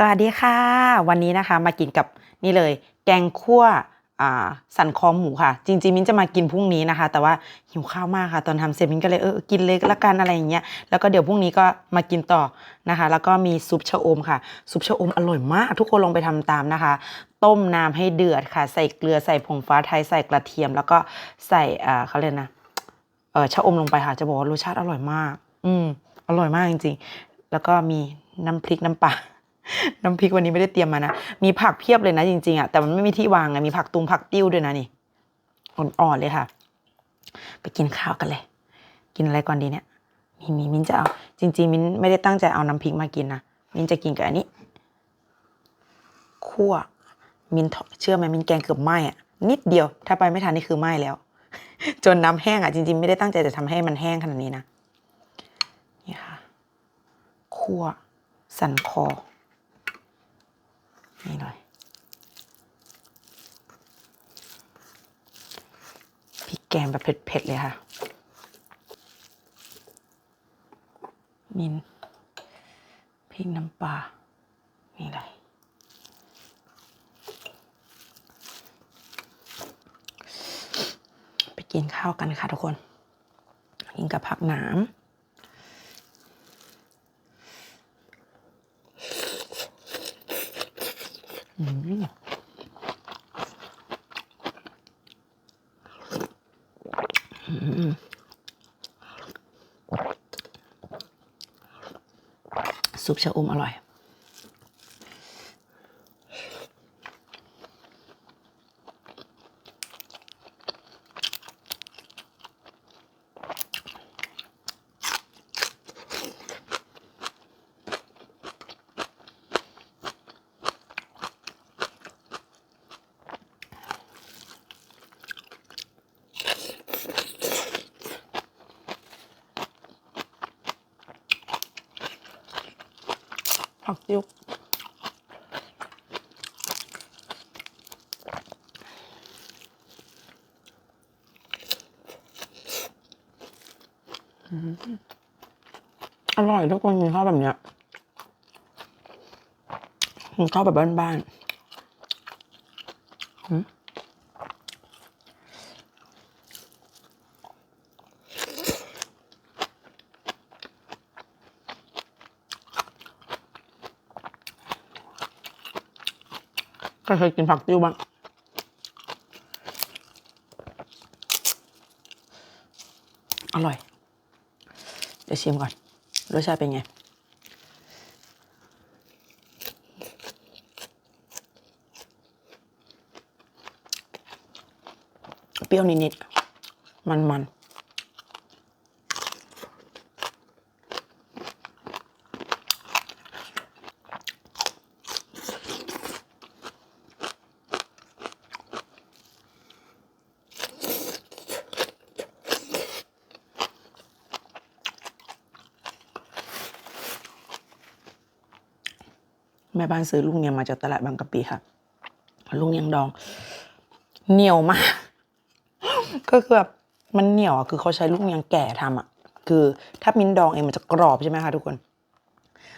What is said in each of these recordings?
สวัสดีค่ะ วันนี้นะคะมากินกับนี่เลย แกงคั่วสันคอหมูค่ะ จริงๆ มิ้นจะมากินพรุ่งนี้นะคะ แต่ว่าหิวข้าวมากค่ะ ตอนทำเสร็จมิ้นก็เลยเออกินเลยละกันอะไรอย่างเงี้ยแล้วก็เดี๋ยวพรุ่งนี้ก็มากินต่อนะคะ แล้วก็มีซุปชะอมค่ะ ซุปชะอมอร่อยมาก ทุกคนลองไปทำตามนะคะ ต้มน้ำให้เดือดค่ะ ใส่เกลือใส่ผงฟ้าไทยใส่กระเทียม แล้วก็ใส่อ่าเขาเรียกนะเออชะอมลงไปค่ะจะบอกว่ารสชาติอร่อยมาก อืมอร่อยมากจริงๆ แล้วก็มีน้ำพริกน้ำปลา น้ำพริกวันนี้ไม่ได้เตรียมมานะ มีผักเพียบเลยนะจริงๆอะแต่มันไม่มีที่วางไงมีผักตุงผักติ้วด้วยนะนี่อ่อนๆเลยค่ะ ไปกินข้าวกันเลย กินอะไรก่อนดีเนี่ยมีมีมิ้นจะเอา จริง ๆ มิ้นไม่ได้ตั้งใจเอาน้ำพริกมากินนะมิ้นจะกินกับอันนี้คั่วมิ้นเชื่อไหมมิ้นแกงเกือบไหม้อะนิดเดียว ถ้าไปไม่ทันนี่คือไหม้แล้ว จนน้ำแห้งอะจริง ๆ ไม่ได้ตั้งใจจะทำให้มันแห้งขนาดนี้นะนี่ค่ะคั่วสันคอ นี่เลยพริกแกงแบบเผ็ดๆเลยค่ะมินพริกน้ำปลา นี่เลยไปกินข้าวกันค่ะทุกคน กินกับผักหนาม อืมอืม ซุปชะอมอร่อย ผักยุกอร่อยทุกคนกินข้าวแบบเนี้ยกินข้าวแบบบ้านๆ ก็เคยกินผักติ้วบ้างอร่อย เดี๋ยวชิมก่อน รสชาติเป็นไง เปรี้ยวนิดๆ มันๆ แม่บ้านซื้อลูกเนียงมาจากตลาดบางกะปิค่ะลูกเนียงดอง เหนียวมาก ก็คือแบบมันเหนียวอะคือเขาใช้ลูกเนียงแก่ทำอะ คือถ้ามิ้นดองเองมันจะกรอบใช่ไหมคะทุกคน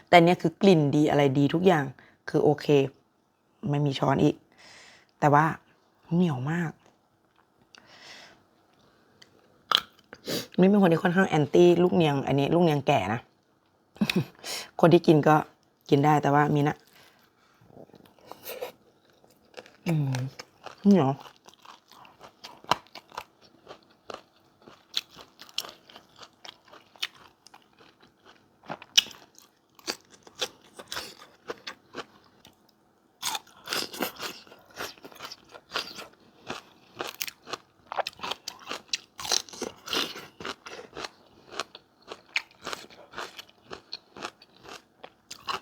แต่เนี้ยคือกลิ่นดีอะไรดีทุกอย่าง คือโอเค ไม่มีช้อนอีก แต่ว่าเหนียวมากนี่เป็นคนที่ค่อนข้างแอนตี้ลูกเนียง อันนี้ ลูกเนียงแก่นะ คนที่กินก็กินได้แต่ว่ามีนะ อืมเหนียว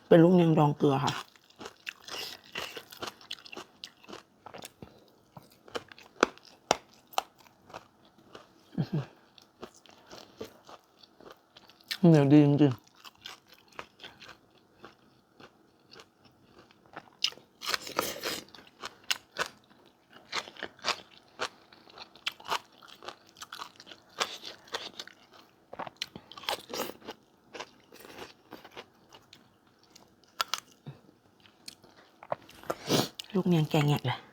เป็นลูกเนียงดองเกลือค่ะ เหนียวดีจริงลูกเนียงแกงแงกเลย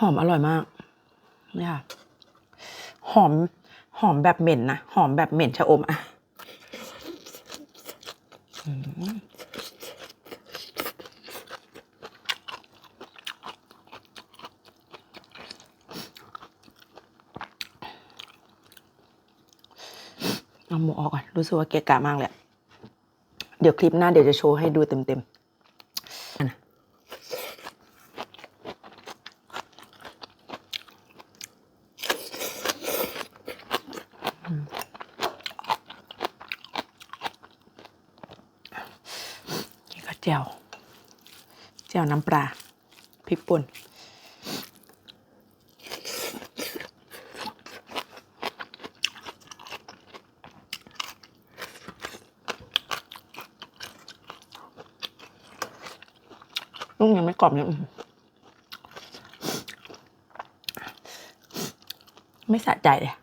หอมอร่อยมากนี่ค่ะ หอม หอมแบบเหม็นนะ หอมแบบเหม็นชะอมอะเอาหมูออกก่อน รู้สึกว่าเกะกะมากเลย เดี๋ยวคลิปหน้าเดี๋ยวจะโชว์ให้ดูเต็มๆอันนะ นี่ก็แจ่วแจ่ว น้ำปลาพริกป่นลูกยังไม่กรอบเนี่ยไม่สะใจเลย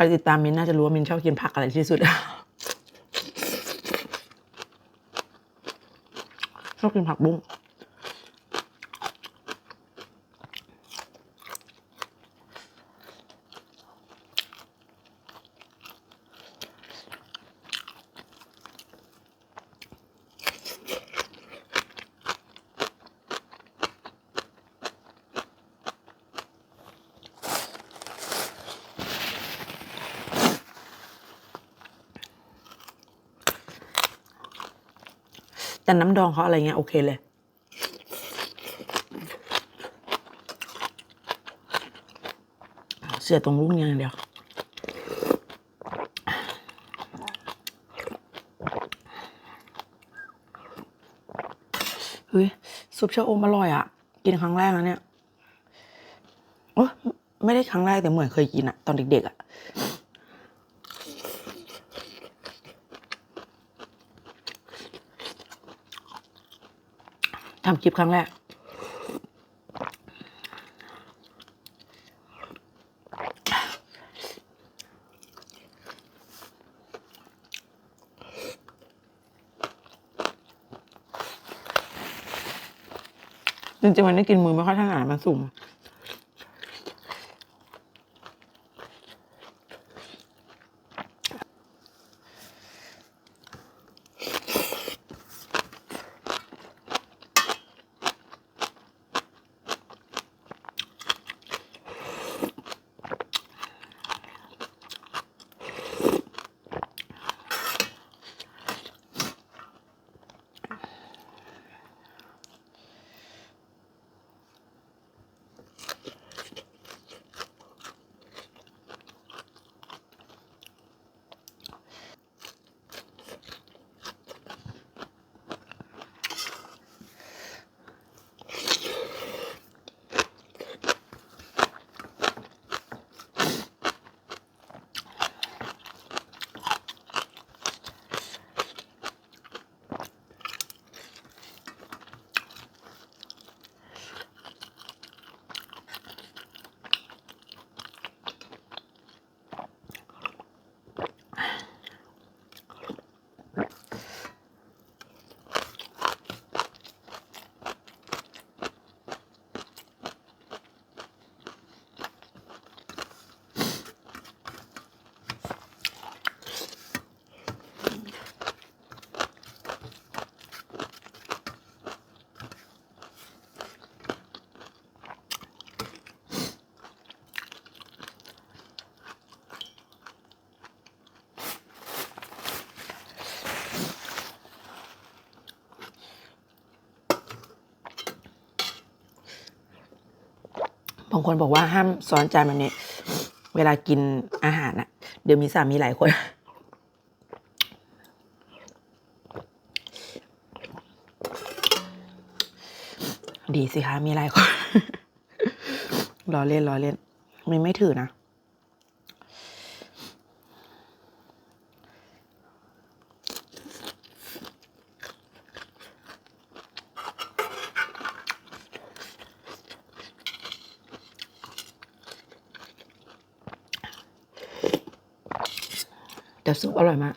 ครติดตามมินน่าจะรู้ว่ามินชอบกินผักอะไรที่สุดชอบกินผักบุ้ง แต่น้ำดองเขาอะไรเงี้ยโอเคเลยเสียตรงลูกเนียงอย่างเดียวเฮ้ยซุปชะอมอร่อยอะ กินครั้งแรกแล้วเนี่ยโอ้ไม่ได้ครั้งแรกแต่เหมือนเคยกินอะตอนเด็กๆอะ ทำคลิปครั้งแรก จริงๆวันนี้กินมือไม่ค่อยถนัดมันสุ่มางคนบอกว่าห้ามซ้อนจานแบบนี้ เวลากินอาหารอะเดี๋ยวมีสามีหลายคนดีสิคะมีหลายคนรอเล่นรอเล่นไม่ไม่ถือนะ ซุปอร่อยมาก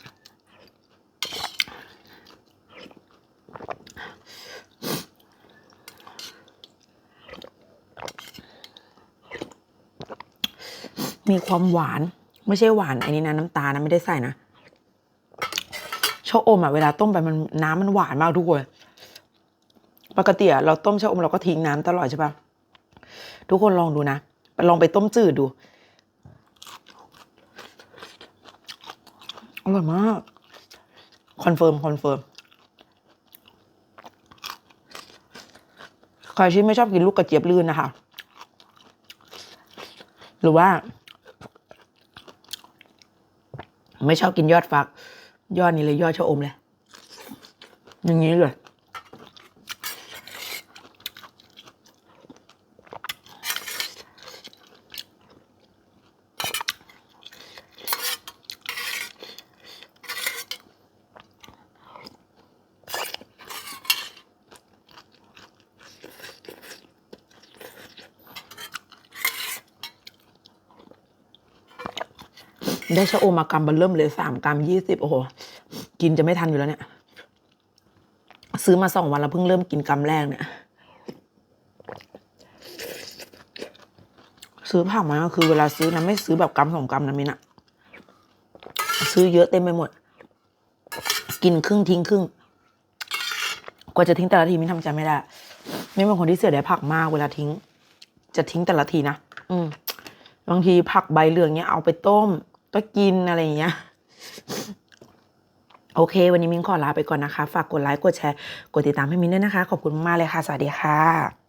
มีความหวาน ไม่ใช่หวานไอ้นี่นะน้ำตาลนะไม่ได้ใส่นะชะอมอะเวลาต้มไปมันน้ำมันหวานมากทุกคน ปกติเราต้มชะอมเราก็ทิ้งน้ำตลอดใช่ปะทุกคนลองดูนะ ลองไปต้มจืดดู ร่อยมาก คอนเฟิร์ม คอนเฟิร์ม ใครที่ไม่ชอบกินลูกกระเจี๊ยบลื่นนะคะ หรือว่า ไม่ชอบกินยอดฟัก ยอดนี้เลยยอดชะอมเลย อย่างนี้เลย ได้ชะอมมากรัมเบอร์เริ่มเลยสามกรัมยี่สิบโอ้โห กินจะไม่ทันอยู่แล้วเนี่ย ซื้อมาสองวันแล้วเพิ่งเริ่มกินกรัมแรกเนี่ย ซื้อผักมาก็คือเวลาซื้อนะไม่ซื้อแบบกรัมสองกรัมนะมินอะซื้อเยอะเต็มไปหมด กินครึ่งทิ้งครึ่งกว่าจะทิ้งแต่ละทีมินทำใจไม่ได้มินเป็นคนที่เสียดายผักมากเวลาทิ้ง จะทิ้งแต่ละทีนะอืมบางทีผักใบเหลืองเนี้ยเอาไปต้ม ก็กินอะไรอย่างเงี้ยโอเค วันนี้มิ้นขอลาไปก่อนนะคะ ฝากกดไลค์ กดแชร์ กดติดตามให้มิ้นด้วยนะคะ ขอบคุณมากเลยค่ะ สวัสดีค่ะ